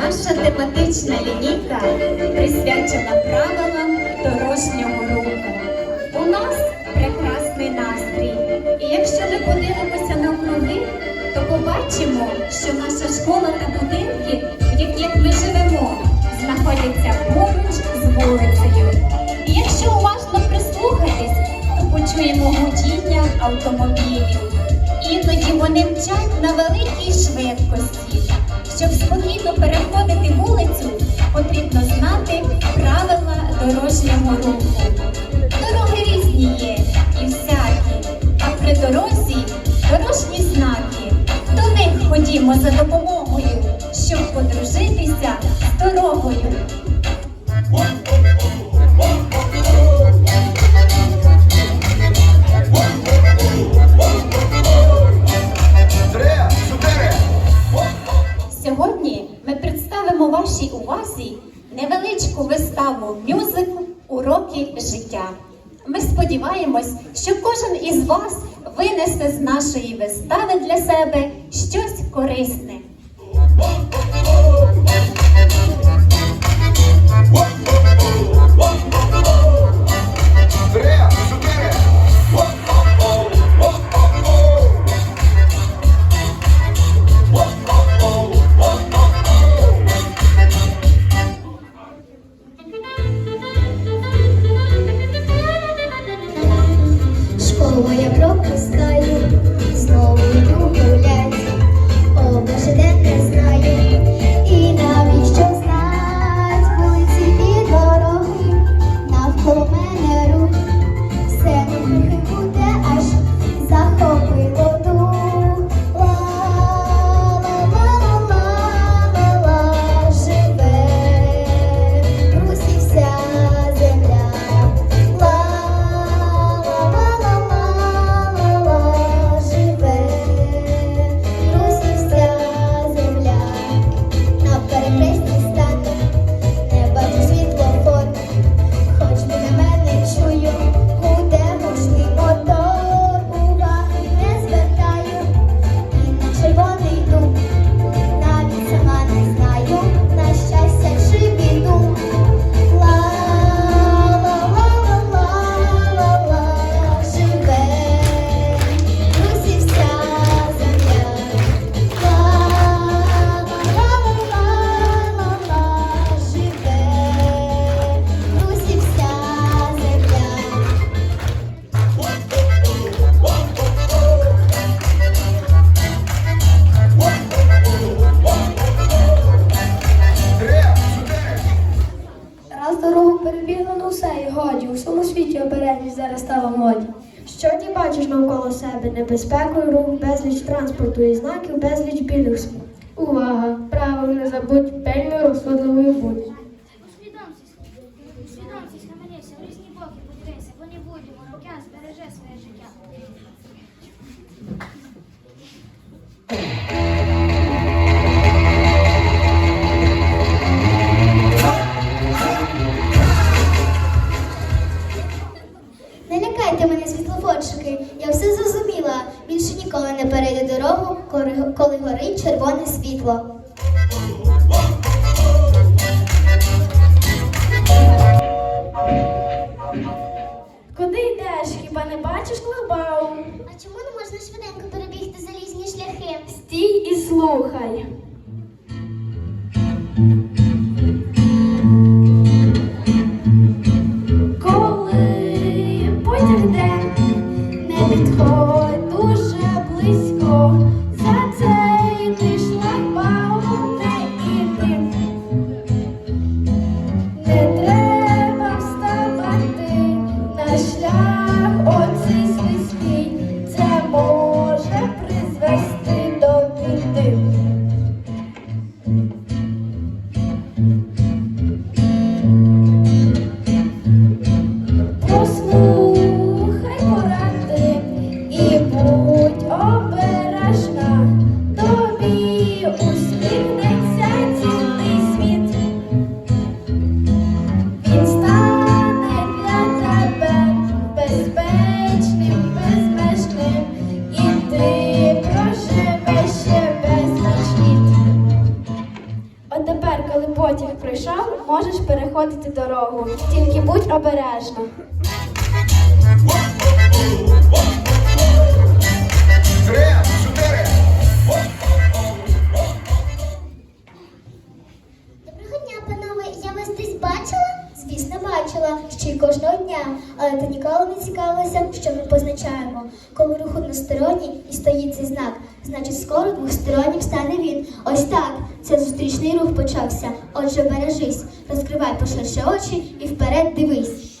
Наша тематична лінійка присвячена правилам дорожнього руху. У нас прекрасний настрій. І якщо ми подивимося на навкруги, то побачимо, що наша школа та будинки, в яких ми живемо, знаходяться поруч з вулицею. І якщо уважно прислухатись, то почуємо гудіння автомобілів. Іноді вони мчать на великій швидкості. Щоб спокійно переходити вулицю, потрібно знати правила дорожнього руху. Дороги різні є і всякі, а при дорозі дорожні знаки. До них ходімо за допомогою, щоб подружитися з дорогою. Ми сподіваємось, що кожен із вас винесе з нашої вистави для себе щось корисне. Ну і годі, у всьому світі обережність зараз стала в моді. Що ти бачиш навколо себе? Небезпеку, і рух, безліч транспорту і знаків, безліч білих смуг. Увага! Правил не забудь, пильно розсудливою будь. Усвідомтесь, схаменися, в різні боки подивися, бо не будемо, рука збереже своє життя. Слухай. Коли потяг йде, не підходь дуже близько, можеш переходити дорогу. Тільки будь обережна. Доброго дня, панове. Я вас десь бачила? Звісно, бачила, ще й кожного дня. Але ти ніколи не цікавилася, що ми позначаємо. Коли рух односторонній і стоїть цей знак, значить скоро двостороннім стане він. Ось так. Це зустрічний рух почався. Отже, бережись, розкривай поширше очі і вперед дивись.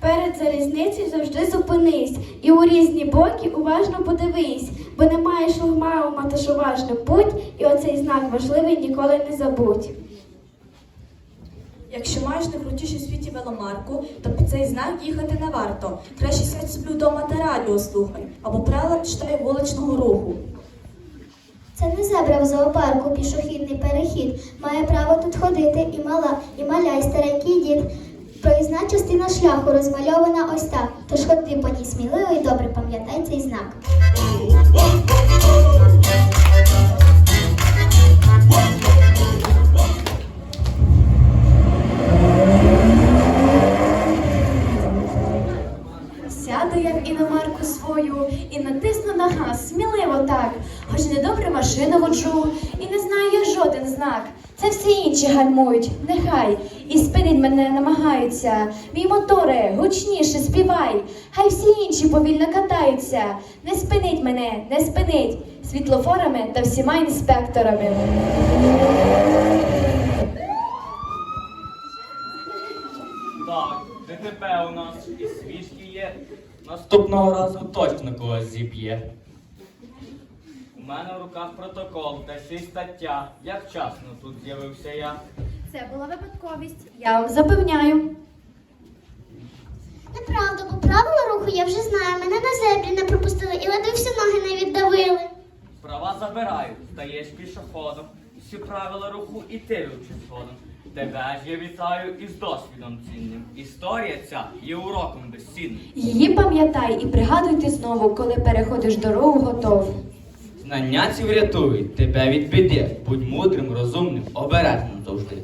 Перед залізницею завжди зупинись і у різні боки уважно подивись, бо немає шлагмаума, тож уважно будь, і оцей знак важливий ніколи не забудь. Якщо маєш найкрутішу в світі веломарку, то під цей знак їхати не варто. Краще сядь собі вдома та радіо слухай, або правила читай вуличного руху. Це не зебра в зоопарку, пішохідний перехід. Має право тут ходити і мала, і маля, і старенький дід. Проїзна частина шляху розмальована ось так. Тож ходи по ній сміливо і добре пам'ятай цей знак. Сяду я в іномарку свою і натисну на газ, сміливо так. Хоч недобре машину воджу, і не знаю я жоден знак. Це всі інші гальмують, нехай, і спинить мене намагаються. Мій моторе, гучніше співай, хай всі інші повільно катаються. Не спинить мене, не спинить світлофорами та всіма інспекторами. Так, ДТП у нас і свічки є. Наступного разу точно когось зіб'є. У мене в руках протокол та ще стаття. Як вчасно тут з'явився я. Це була випадковість. Я вам запевняю. Неправда, бо правила руху я вже знаю. Мене на зебрі не пропустили і ледве всі ноги не віддавили. Права забираю, стаєш пішоходом. Всі правила руху і ти вивчиш згодом. Тебе ж я вітаю із досвідом цінним. Історія ця є уроком безцінним. Її пам'ятай і пригадуйте знову, коли переходиш дорогу готов. Знання ці врятують тебе від біди. Будь мудрим, розумним, обережним завжди.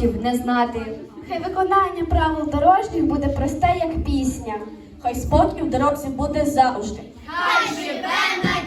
Клопотів не знати. Хай виконання правил дорожніх буде просте, як пісня. Хай спокій в дорозі буде завжди. Хай живе на